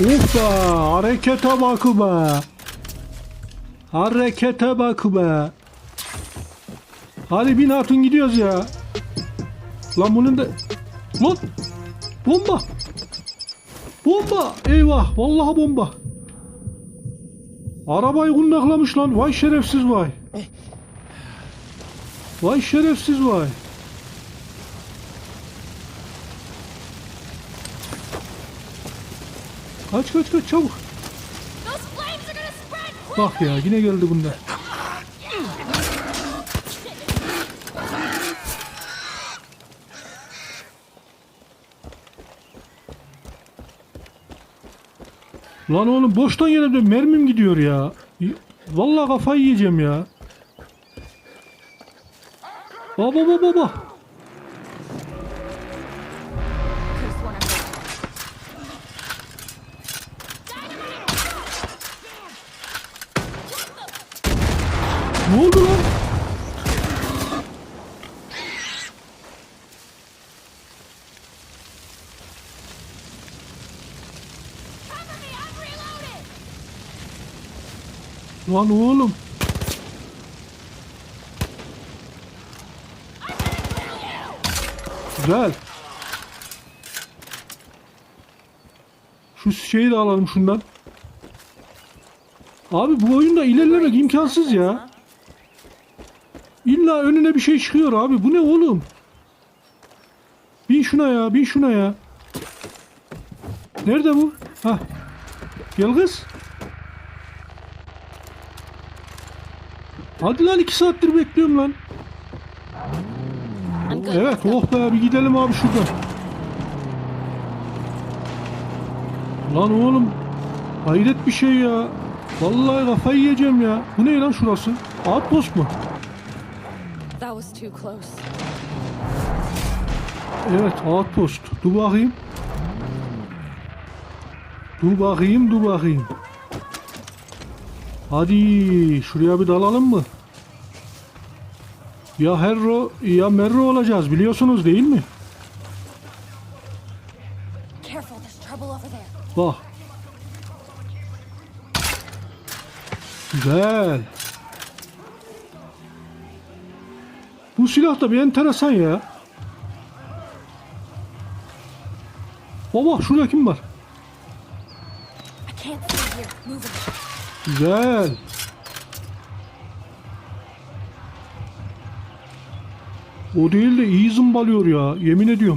Uf be harekete bak be. Harekete bak be. Hadi bin hatun gidiyoruz ya. Lan bunun da... Lan! Bomba! Bomba! Eyvah! Vallahi bomba. Arabayı kundaklamış lan. Vay şerefsiz vay. Vay şerefsiz vay. Kaç kaç kaç çabuk. Bak ya yine geldi bunlar. Lan oğlum boştan yere de mermim gidiyor ya. Vallahi kafayı yiyeceğim ya. Baba baba baba. Ne oldu lan? Lan oğlum. Güzel. Şu şeyi de alalım şundan. Abi bu oyunda ilerlemek imkansız ya. İlla önüne bir şey çıkıyor abi. Bu ne oğlum? Bin şuna ya, bin şuna ya. Nerede bu? Ha. Gel kız. Hadi lan iki saattir bekliyorum lan. Evet oh be bir gidelim abi şuradan. Lan oğlum hayret bir şey ya. Vallahi kafayı yiyeceğim ya. Bu ne lan şurası? Outpost mu? Was too close. Evet outpost. Dur bakayım. Dur bakayım dur bakayım. Hadi şuraya bir dalalım mı? Ya Herro ya Merro olacağız biliyorsunuz değil mi? Careful, there's trouble over there. Bak. Güzel. Bu silah da bir enteresan ya. Baba şurada kim var? Güzel. O değil de iyi zımbalıyor ya. Yemin ediyorum.